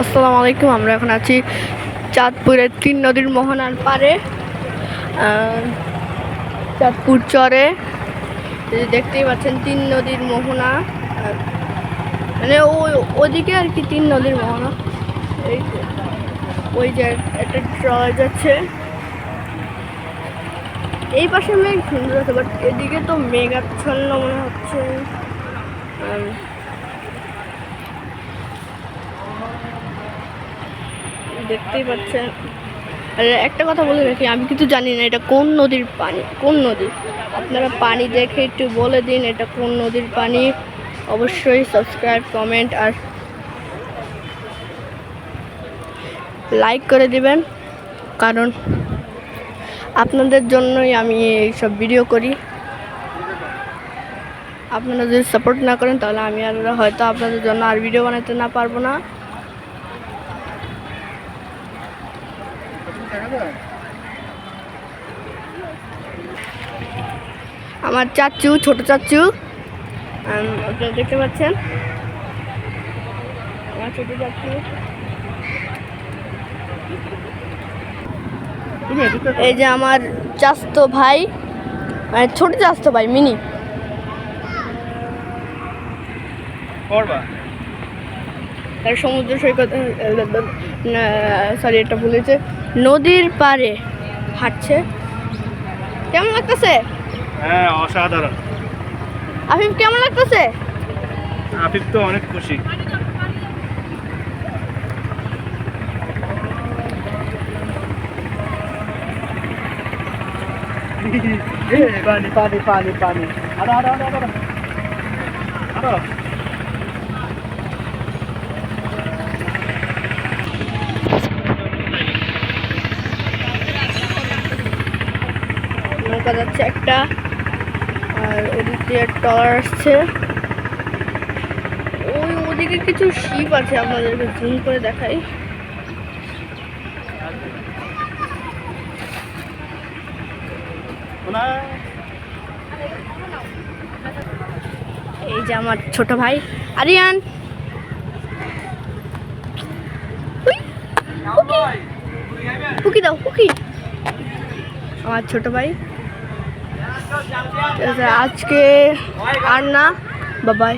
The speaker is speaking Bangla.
আসসালামু আলাইকুম, আমরা এখন আছি চাঁদপুরের তিন নদীর মোহনার পারে চাঁদপুর চরে। দেখতেই পাচ্ছেন, তিন নদীর মোহনা মানে ওই ওদিকে আর কি তিন নদীর মোহনা। এই ওই যে একটা ট্রয় যাচ্ছে। এই পাশে মেঘ, সুন্দর আছে বাট এদিকে তো মেঘাচ্ছন্ন মনে হচ্ছে আর দেখতেই পাচ্ছেন। আর একটা কথা বলে রাখি, আমি কিন্তু জানি না এটা কোন নদীর পানি, কোন নদী। আপনারা পানি দেখে একটু বলে দিন এটা কোন নদীর পানি। অবশ্যই সাবস্ক্রাইব কমেন্ট আর লাইক করে দিবেন। কারণ আপনাদের জন্যই আমি এইসব ভিডিও করি। আপনারা যদি সাপোর্ট না করেন তাহলে আমি আর হয়তো আপনাদের জন্য আর ভিডিও বানাতে না পারব না। আমার চাচু, ছোট চাচু। দেখতে পাচ্ছেন? আমার ছোট চাচু। এই যে আমার চাস্তো ভাই মানে ছোট চাস্তো ভাই, মিনি। করবা? তার সমুদ্র সৈকত সরি এটা বলেছে নদীর পাড়ে হাঁটছে। কেমন লাগতেছে? হ্যাঁ অসাধারণ। আফিফ কেমন লাগতেছে? আফিফ তো অনেক খুশি। পানি পানি পানি পানি। আরও আরও আরও আরও। আরও। নৌকা যাচ্ছে একটা। আর ওদিক দিয়ে টলার আসছে। ওই ওদিকে কিছু শিপ আছে, আপনাদেরকে জুম করে দেখাই। এই যে আমার ছোট ভাই, আরিয়ান। দাও আমার ছোট ভাই। আজকে আর না বাবাই